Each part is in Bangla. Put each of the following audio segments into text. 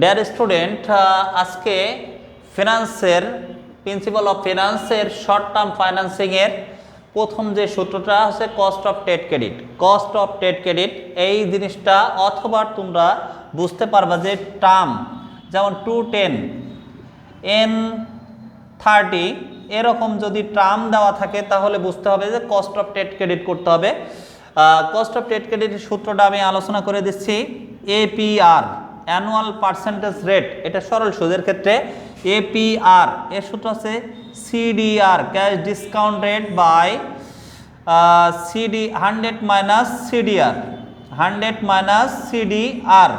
ডিয়ার স্টুডেন্ট আজকে ফিনান্সের প্রিন্সিপাল অফ ফিনান্সের শর্ট টার্ম ফাইন্যান্সিংয়ের প্রথম যে সূত্রটা আছে cost of trade credit cost of trade credit এই জিনিসটা অথবা তোমরা বুঝতে পারবা যে টার্ম যেমন টু টেন এন থার্টি এরকম যদি টার্ম দেওয়া থাকে, তাহলে বুঝতে হবে যে কস্ট অফ ট্রেড ক্রেডিট করতে হবে। কস্ট অফ ট্রেড ক্রেডিটের সূত্রটা আমি আলোচনা করে দিচ্ছি এপিআর অ্যানুয়াল পার্সেন্টেজ রেট এটা সরল সুদের ক্ষেত্রে এপিআর এর সূত্র আছে CDR cash discount rate by CD hundred minus CDR hundred minus CDR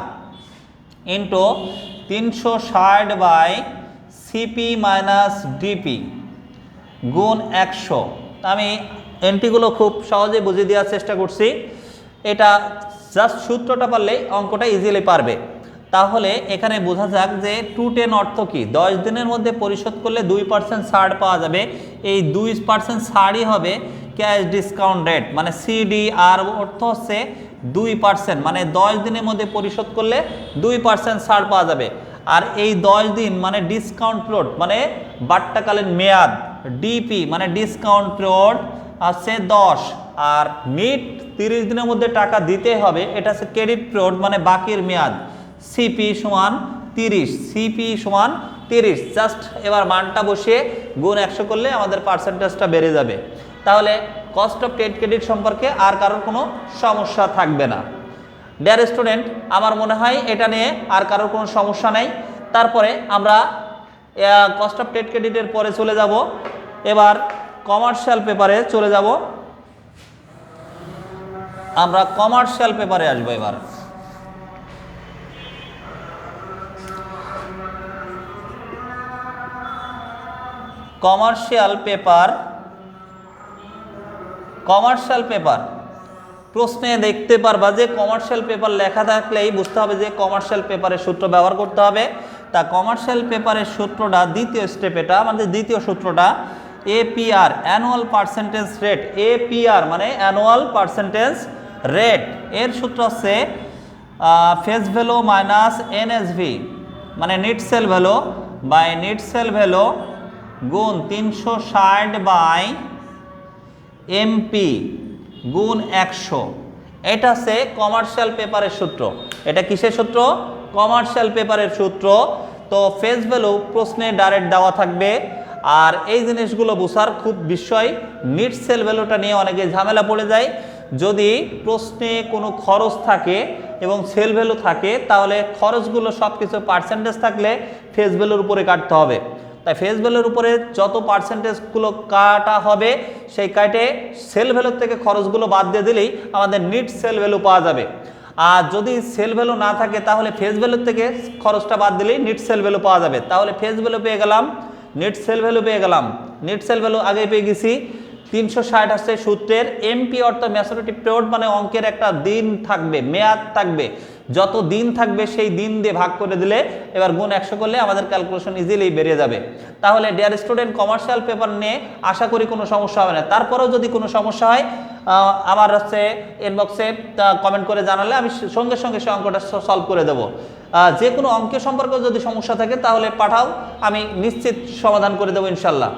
into তিনশো ষাট বাই সিপি মাইনাস ডিপি গুণ একশো। আমি এন্ট্রিগুলো খুব সহজে বুঝিয়ে দেওয়ার চেষ্টা করছি। এটা জাস্ট সূত্রটা পারলেই অঙ্কটা ইজিলি পারবে। তাহলে এখানে বোঝা যাক যে টু টেন অর্থ কি? দশ দিনের মধ্যে পরিশোধ করলে দুই পার্সেন্ট ছাড় পাওয়া যাবে। এই দুই পার্সেন্ট ছাড়ই হবে ক্যাশ ডিসকাউন্ট রেট মানে সিডি আর অর্থ হচ্ছে দুই পার্সেন্ট মানে দশ দিনের মধ্যে পরিশোধ করলে দুই পার্সেন্ট ছাড় পাওয়া যাবে। আর এই দশ দিন মানে ডিসকাউন্ট পিরিয়ড মানে বাট্টাকালীন মেয়াদ ডিপি মানে ডিসকাউন্ট পিরিয়ড আছে দশ। আর মিট তিরিশ দিনের মধ্যে টাকা দিতে হবে, এটা হচ্ছে ক্রেডিট পিরিয়ড মানে বাকির মেয়াদ। সিপি সমান তিরিশ সিপি সমান তিরিশ। জাস্ট এবার মানটা বসিয়ে গুণ একশো করলে আমাদের পার্সেন্টেজটা বেড়ে যাবে। তাহলে কস্ট অফ ট্রেড ক্রেডিট সম্পর্কে আর কারোর কোনো সমস্যা থাকবে না। ডিয়ার স্টুডেন্ট আমার মনে হয় এটা নিয়ে আর কারোর কোনো সমস্যা নেই। তারপরে আমরা কস্ট অফ ট্রেড ক্রেডিটের পরে চলে যাব। এবার কমার্শিয়াল পেপারে চলে যাব। আমরা কমার্শিয়াল পেপারে আসব এবার। Commercial paper commercial paper. প্রশ্নে দেখতে পারবা যে কমার্শিয়াল পেপার লেখা থাকলেই বুঝতে হবে যে কমার্শিয়াল পেপারের সূত্র ব্যবহার করতে হবে। তা কমার্শিয়াল পেপারের সূত্রটা দ্বিতীয় স্টেপ এটা, আমাদের দ্বিতীয় সূত্রটা APR annual percentage rate APR মানে অ্যানুয়াল পার্সেন্টেজ রেট এর সূত্র হচ্ছে ফেস ভ্যালু মাইনাস এনএসভি মানে net sale value by net sale value গুণ তিনশো ষাট বাই এমপি গুণ একশো। এটা হচ্ছে কমার্শিয়াল পেপারের সূত্র। এটা কিসের সূত্র? কমার্শিয়াল পেপারের সূত্র। তো ফেস ভ্যালু প্রশ্নে ডাইরেক্ট দেওয়া থাকবে। আর এই জিনিসগুলো বোঝার খুব বিষয় নিট সেল ভ্যালুটা নিয়ে অনেকে ঝামেলা পড়ে যায়। যদি প্রশ্নে কোনো খরচ থাকে এবং সেল ভ্যালু থাকে, তাহলে খরচগুলো সব কিছু পার্সেন্টেজ থাকলে ফেস ভ্যালুর উপরে কাটতে হবে। তাই ফেস ভ্যালুর উপরে যত পার্সেন্টেজগুলো কাটা হবে, সেই কাটে সেল ভ্যালুর থেকে খরচগুলো বাদ দিয়ে দিলেই আমাদের নিট সেল ভ্যালু পাওয়া যাবে। আর যদি সেল ভ্যালু না থাকে, তাহলে ফেস ভ্যালুর থেকে খরচটা বাদ দিলেই নিট সেল ভ্যালু পাওয়া যাবে। তাহলে ফেস ভ্যালু পেয়ে গেলাম নিট সেল ভ্যালু পেয়ে গেলাম। নিট সেল ভ্যালু আগে পেয়ে গেছি তিনশো ষাট হচ্ছে সূত্রের এমপি অর্থাৎ ম্যাচুরিটি পিরিয়ড মানে অঙ্কের একটা দিন থাকবে, মেয়াদ থাকবে। যত দিন থাকবে সেই দিন দিয়ে ভাগ করে দিলে এবার গুণ একশো করলে আমাদের ক্যালকুলেশন ইজিলি বেরিয়ে যাবে। তাহলে ডিয়ার স্টুডেন্ট কমার্শিয়াল পেপার নিয়ে আশা করি কোনো সমস্যা হবে না। তারপরেও যদি কোনো সমস্যা হয় আমার হচ্ছে ইনবক্সে কমেন্ট করে জানালে আমি সঙ্গে সঙ্গে সে অঙ্কটা সলভ করে দেবো। যে কোনো অঙ্কের সম্পর্কে যদি সমস্যা থাকে তাহলে পাঠাও, আমি নিশ্চিত সমাধান করে দেবো ইনশাল্লাহ।